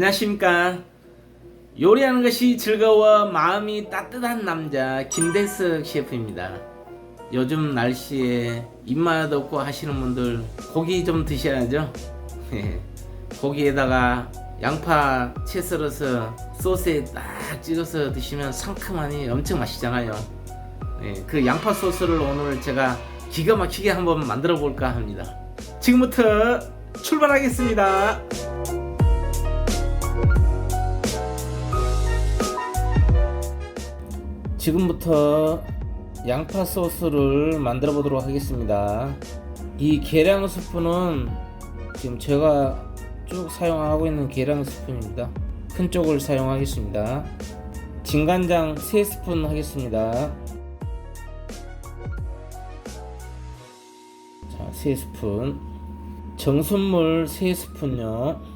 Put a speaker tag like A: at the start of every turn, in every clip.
A: 안녕하십니까. 요리하는 것이 즐거워 마음이 따뜻한 남자 김대석 셰프입니다. 요즘 날씨에 입맛 없고 하시는 분들 고기 좀 드셔야죠. 고기에다가 양파 채 썰어서 소스에 딱 찍어서 드시면 상큼하니 엄청 맛있잖아요. 예, 그 양파 소스를 오늘 제가 기가 막히게 한번 만들어 볼까 합니다. 지금부터 출발하겠습니다. 지금부터 양파 소스를 만들어 보도록 하겠습니다. 이 계량 스푼은 지금 제가 쭉 사용하고 있는 계량 스푼입니다. 큰 쪽을 사용하겠습니다. 진간장 3스푼 하겠습니다. 자, 3스푼. 정순물 3스푼요.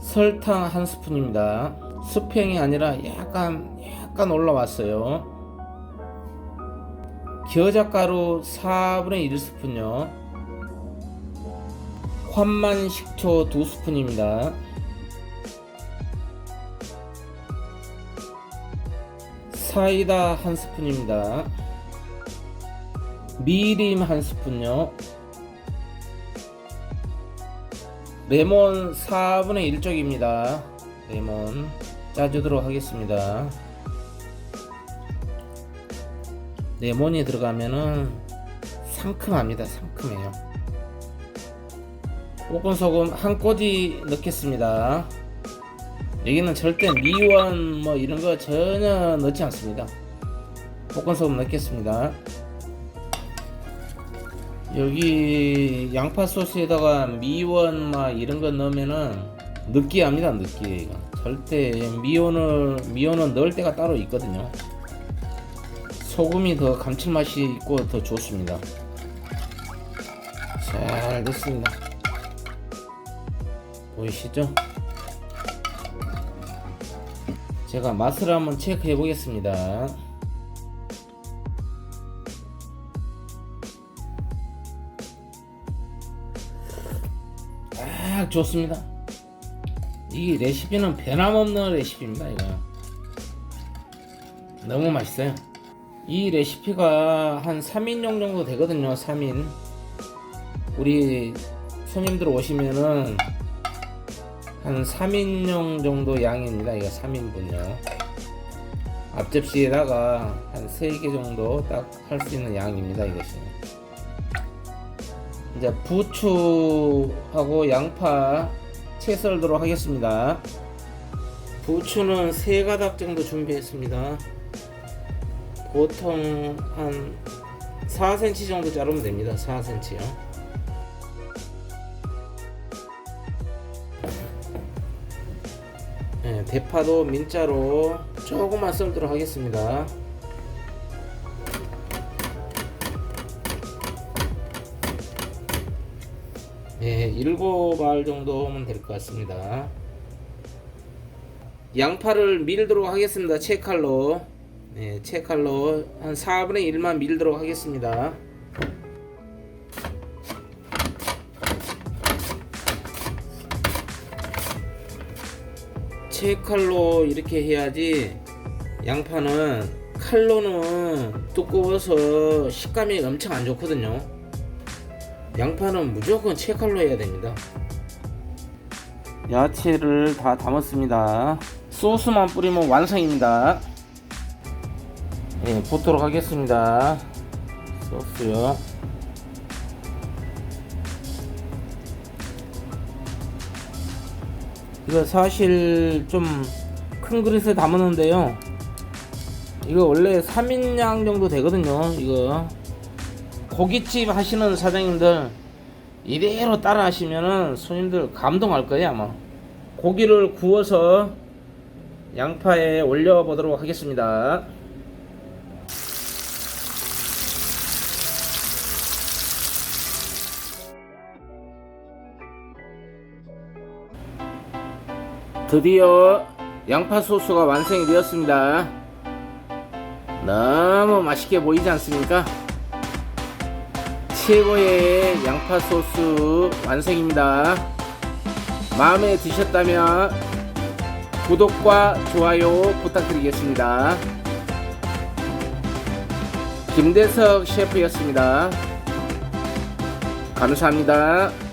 A: 설탕 한 스푼입니다. 수평이 아니라 약간 약간 올라왔어요. 겨자가루 4분의 1스푼요. 환만 식초 2스푼입니다. 사이다 한 스푼입니다. 미림 한 스푼요. 레몬 4분의 1쪽입니다. 레몬 짜주도록 하겠습니다. 레몬이 들어가면은 상큼합니다. 상큼해요. 볶은 소금 한 꼬지 넣겠습니다. 여기는 절대 미원 뭐 이런 거 전혀 넣지 않습니다. 볶은 소금 넣겠습니다. 여기 양파 소스에다가 미원 막 이런 거 넣으면은 느끼합니다 느끼해 이거. 절대 미원을 미원은 넣을 때가 따로 있거든요. 소금이 더 감칠맛이 있고 더 좋습니다. 잘 됐습니다. 보이시죠? 제가 맛을 한번 체크해 보겠습니다 딱 좋습니다. 이 레시피는 변함없는 레시피입니다. 이거 너무 맛있어요. 이 레시피가 한 3인용 정도 되거든요. 3인 우리 손님들 오시면은 한 3인용 정도 양입니다. 이거 3인분요. 앞접시에다가 한 3개 정도 딱 할 수 있는 양입니다. 이것이. 이제 부추하고 양파 채 썰도록 하겠습니다. 부추는 세 가닥 정도 준비했습니다. 보통 한 4cm 정도 자르면 됩니다. 4cm요. 네, 대파도 민자로 조금만 썰도록 하겠습니다. 네, 일곱 알 정도 하면 될 것 같습니다. 양파를 밀도록 하겠습니다. 채칼로. 네, 채칼로 한 4분의 1만 밀도록 하겠습니다. 채칼로 이렇게 해야지 양파는 칼로는 두꺼워서 식감이 엄청 안 좋거든요. 양파는 무조건 채칼로 해야 됩니다. 야채를 다 담았습니다. 소스만 뿌리면 완성입니다. 예, 붓도록 하겠습니다. 소스요. 이거 사실 좀 큰 그릇에 담았는데요. 이거 원래 3인양 정도 되거든요. 이거 고깃집 하시는 사장님들 이대로 따라 하시면은 손님들 감동할 거예요 아마. 고기를 구워서 양파에 올려 보도록 하겠습니다. 드디어 양파 소스가 완성이 되었습니다. 너무 맛있게 보이지 않습니까? 최고의 양파 소스 완성입니다. 마음에 드셨다면 구독과 좋아요 부탁드리겠습니다. 김대석 셰프였습니다. 감사합니다.